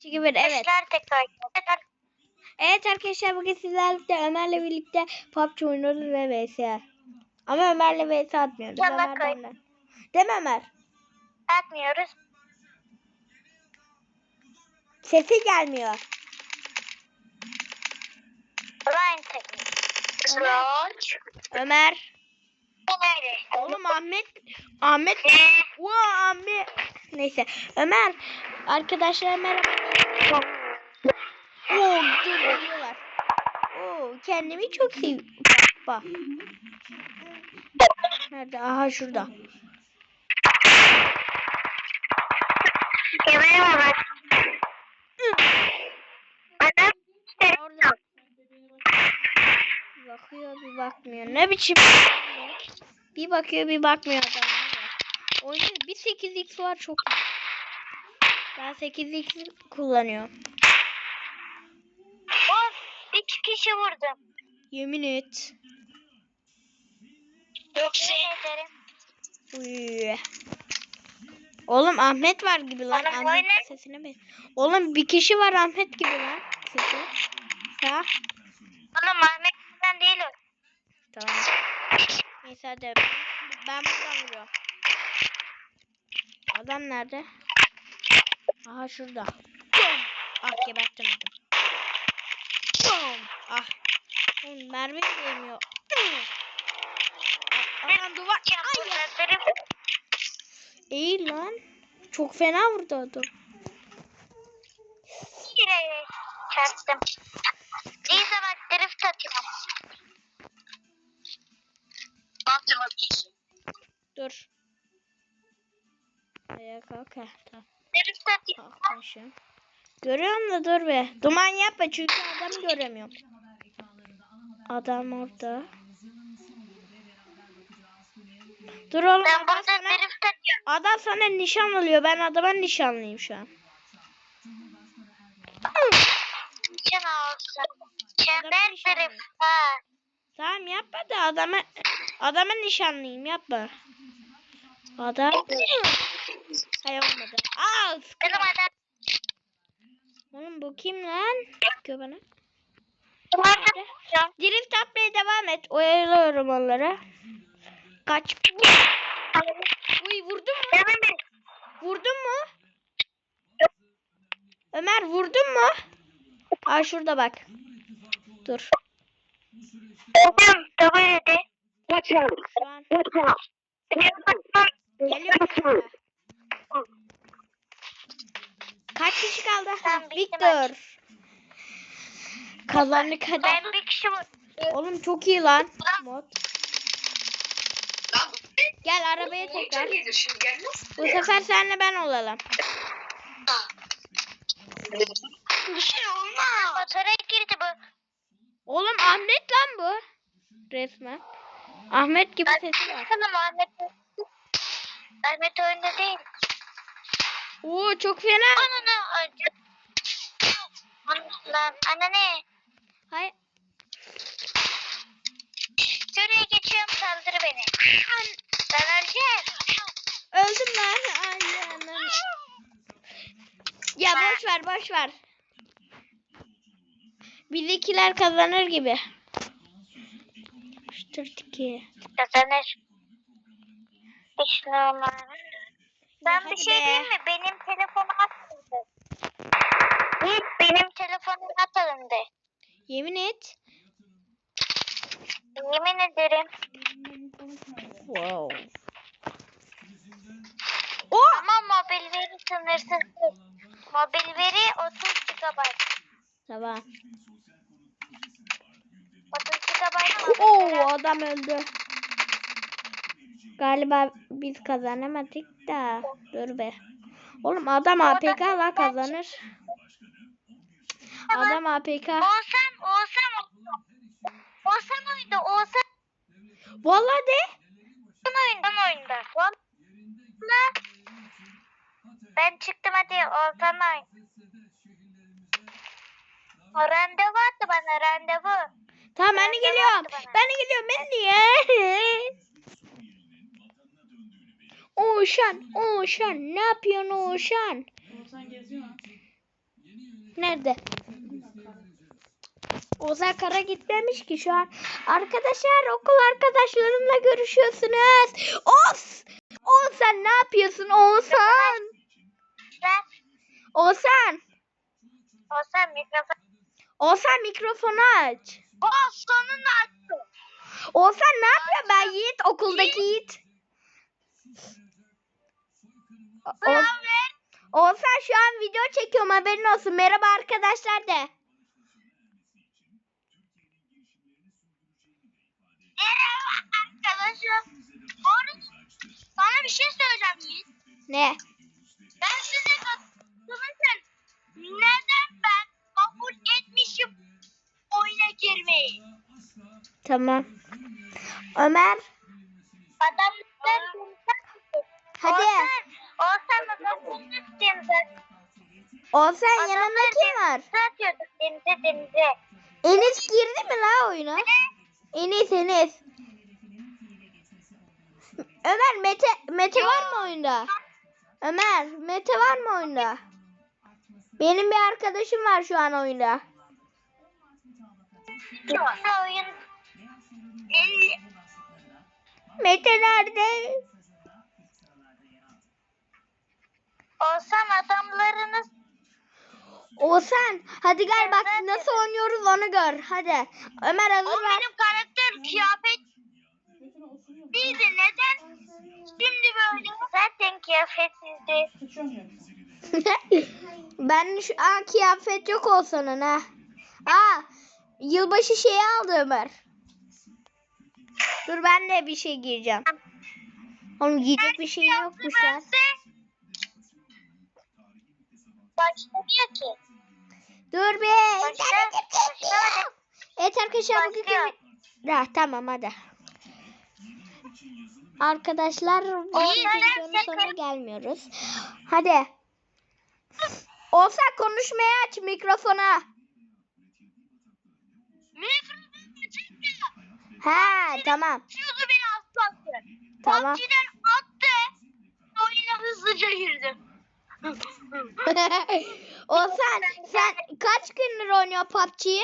2 1 evet. Tekrar. Evet arkadaşlar bugün sizlerle birlikte Ömer'le birlikte PUBG oynuyoruz ve VS. Ama Ömer'le VS atmıyoruz. Yalan Ömer koy. benden. Değil mi Ömer? Atmıyoruz. Sesi gelmiyor. Line teknik. Slash. Ömer. Nerede? Oğlum Ahmet. Ahmet. Wow, Ahmet. Neyse. Ömer. Arkadaşlar merhaba. Oo, dur diyorlar. Oo, kendimi çok seviyorum. Bak. Nerede? Aha şurada. Yemeğe bak. Bakıyor bir bakmıyor. Ne biçim? Bir bakıyor bir bakmıyor adam. Oyunda bir 8x var çok iyi. Ben 8x kullanıyorum. Of. İki kişi vurdum. Yemin et. Yoksa. ederim. Uy. Oğlum Ahmet var gibi lan. Oğlum, Ahmet sesine mi? Oğlum bir kişi var Ahmet gibi lan. Sesi. Ha? Oğlum Ahmet'ten değil o. Tamam. Neyse hadi. Ben buradan vuruyorum. Adam nerede? Aha şurada. Ah geberttim adam. Ah. Oğlum mermi değmiyor. Adam duvar. Ay. İyi lan. Çok fena vurdu adam. Çarptım. Neyse bak drift atıyorum. Dur. Ayağa kalk. Heh, tamam. Kalkmışım. Görüyorum da dur be. Duman yapma çünkü adamı göremiyorum. Adam orada. Dur oğlum Ben adam sana, adam sana nişan alıyor. Ben adama nişanlıyım şu an. Nişan olsun. Çember. Ha. Tamam yapma da adama adama nişanlıyım yapma. Adam Hayır olmadı. Aa. Oğlum bu kim lan? Bakıyor bana. Drift atmaya devam et. Oyalıyorum onları. Kaç. Uy vurdun mu? Vurdun mu? Ömer vurdun mu? Aa şurada bak. Dur. Benim W'de. Watch out! Watch out! geliyor. Kaç kişi kaldı? Ha, Ben bittim Victor. Kazandık hadi. Ben bir kişi. Oğlum çok iyi lan. Mod. Gel arabaya tekrar. Bu sefer senle ben olalım. Bir şey olmaz. Motora girdi bu. Oğlum Ahmet lan bu. Resmen. Ahmet gibi sesi var. Bakalım Ahmet. Ahmet oyunda değil. Oo çok fena. Ananı acı. Anne. Hay Şuraya geçiyorum saldır beni. Ben öleceğim. öldüm lan. Ay anam. Ya boş ver boş ver. Bizdekiler kazanır gibi. Yapıştırdık ki. Kazanır. Hiç normal. Ben bir şey diyeyim mi? Benim telefonu Benim telefonum atıldı. Yemin et. Yemin ederim. Wow. O Ama mobil veri sınırsız. Mobil veri 30 GB. Tamam. 30 GB Oo veri. adam öldü. Galiba biz kazanamadık da. Dur be. Oğlum adam APK la kazanır. Adam APK. Olsam, olsam, olsam oyunda, olsam Vallahi de. oyunda, oyunda. Valla. Ben çıktım hadi olsam oyun. O randevu attı bana randevu. Tamam ben de geliyorum. Ben de geliyorum. Ben de. Oğuzhan, Oğuzhan ne yapıyorsun Oğuzhan? Oğuzhan geziyor. Nerede? Ozan Kara gitmemiş ki şu an. Arkadaşlar okul arkadaşlarımla görüşüyorsunuz. Os! Oğuzhan ne yapıyorsun Oğuzhan? Ben Oğuzhan. mikrofon. Oğuzhan mikrofonu aç. O sonunu açtım. Oğuzhan ne yapıyor ben Yiğit? Okuldaki Yiğit. O- Ne O- haber? Oğuzhan şu an video çekiyorum haberin olsun. Merhaba arkadaşlar de. Merhaba arkadaşım. Oğlum, sana bir şey söyleyeceğim Yiğit. Ne? Ben size katılırken neden ben kabul etmişim oyuna girmeyi? Tamam. Ömer Adamlar hadi. Adamların denize. Oğuzhan yanında kim var? Satıyorduk denize denize. Enes girdi mi la oyuna? Enes Enes. Ömer Mete Mete var mı oyunda? Ömer Mete var mı oyunda? Benim bir arkadaşım var şu an oyunda. Yoksa oyun elli. Mete nerede? Olsan adamlarınız Oğuzhan hadi gel bak nasıl oynuyoruz onu gör. Hadi. Ömer hazır O ver. benim karakter kıyafet değildi. Neden? Şimdi böyle. Zaten kıyafetsizdi. ben şu an kıyafet yok olsanın ha. Aa, yılbaşı şeyi aldı Ömer. Dur ben de bir şey giyeceğim. Oğlum giyecek bir şey yokmuş ya. Başlamıyor ki. Dur be. Başla. Başla. Evet arkadaşlar bugün Başlıyor. Ya, tamam hadi. Arkadaşlar bu videonun sonuna gelmiyoruz. Hadi. Olsa konuşmaya aç mikrofona. Ha tamam. Şurada beni atlattı. Tamam. PUBG'den attı. Oyuna hızlıca girdim. Olsan sen kaç gündür oynuyor PUBG'yi?